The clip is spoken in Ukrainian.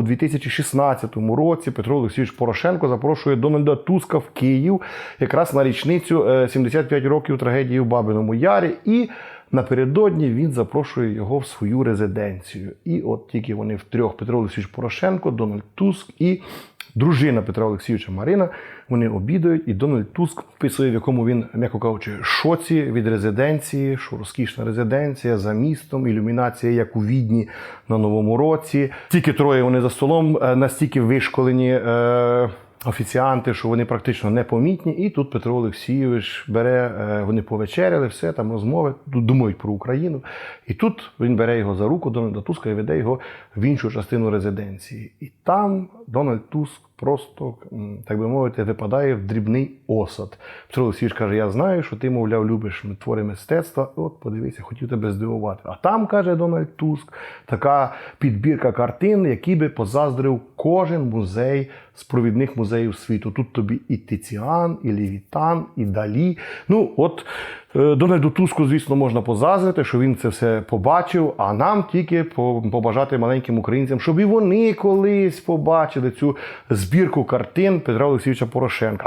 У 2016 році Петро Олексійович Порошенко запрошує Дональда Туска в Київ якраз на річницю е, 75 років трагедії в Бабиному Ярі. І напередодні він запрошує його в свою резиденцію. І от тільки вони втрьох Петро Олексійович Порошенко, Дональд Туск і дружина Петра Олексійовича Марина. Вони обідають, і Дональд Туск вписує, в якому він, м'яко кажучи, шоці від резиденції, що розкішна резиденція за містом, ілюмінація, як у Відні на Новому році. Тільки троє вони за столом е, настільки вишколені. Е- Офіціанти, що вони практично непомітні, і тут Петро Олексійович бере, е, вони повечеряли, все там розмови, думають про Україну. І тут він бере його за руку Дональда Туска і веде його в іншу частину резиденції. І там Дональд Туск просто, так би мовити, випадає в дрібний осад. Петро Олексійович каже: Я знаю, що ти, мовляв, любиш твори мистецтва. От, подивися, хотів тебе здивувати. А там, каже Дональд Туск, така підбірка картин, які би позаздрив кожен музей з провідних музеїв світу. Тут тобі і Тиціан, і Лівітан, і Далі. Ну, от Дональду Туску, звісно, можна позазрити, що він це все побачив, а нам тільки по- побажати маленьким українцям, щоб і вони колись побачили цю збірку картин Петра Олексійовича Порошенка.